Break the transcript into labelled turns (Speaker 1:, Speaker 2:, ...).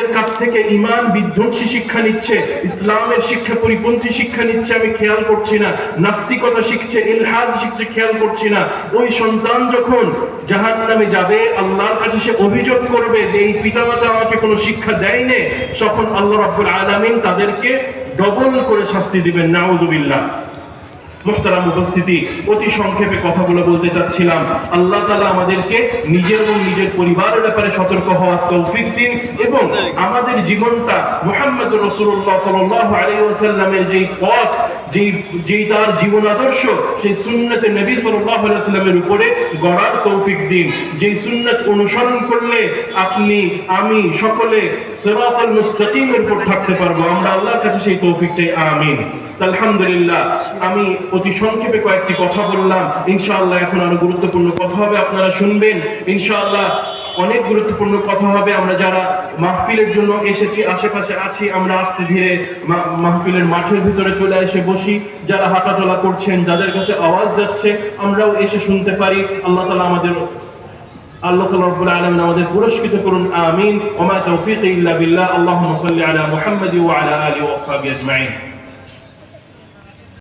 Speaker 1: এর কাছ থেকে ইমান বিধ্বংসী শিক্ষা নিচ্ছে, ইসলামের শিক্ষা পরিপন্থী শিক্ষা নিচ্ছে আমি খেয়াল করছি না, নাস্তিকতা শিখছে, ইলহাদ শিখছে খেয়াল করছি না। ওই সন্তান যখন জাহান নামে যাবে, আল্লাহর কাছে সে অভিযোগ করবে যে এই পিতামাতা আমাকে কোনো শিক্ষা দেয়নি, তখন আল্লাহ রাব্বুল আলামিন তাদেরকে ডবল করে শাস্তি দিবেন নাউযুবিল্লাহ মোহতারাম উপস্থিতি, অতি সংক্ষেপে কথাগুলো বলতে চাচ্ছিলাম। আল্লাহ তালা আমাদেরকে নিজের এবং নিজের পরিবারের ব্যাপারে সতর্ক হওয়ার তৌফিক দিন এবং আমাদের জীবনটা মোহাম্মদ রসুল্লাহ সাল্লাহ আলী ওসাল্লামের যেই পথ যেই তার জীবন আদর্শ, সেই সুন্নতে নবী সাল্লামের উপরে গড়ার তৌফিক দিন। যেই অনুসরণ করলে আপনি, আমি সকলে উপর থাকতে পারব। আমরা আল্লাহর কাছে সেই তৌফিক চাই, আমিন। আলহামদুলিল্লাহ, আমি অতি সংক্ষেপে কয়েকটি কথা বললাম। ইনশাআল্লাহ এখন আরও গুরুত্বপূর্ণ কথা হবে, আপনারা শুনবেন। ইনশাআল্লাহ অনেক গুরুত্বপূর্ণ কথা হবে। আমরা যারা মাহফিলের জন্য এসেছি, আশেপাশে আছি, আমরা আস্তে ধীরে মাহফিলের মাঠের ভিতরে চলে এসে বসি। যারা হাঁটাচলা করছেন, যাদের কাছে আওয়াজ যাচ্ছে, আমরাও এসে শুনতে পারি। আল্লাহ তালা আমাদের, আল্লাহ তালা রব্বুল আলমিন আমাদের পুরস্কৃত করুন। আমিন। ওমা তৌফিক ইল্লা বিল্লাহ। আল্লাহুম্মা সাল্লি আলা মুহাম্মাদি ওয়া আলা আলিহি ওয়া আজমাইন।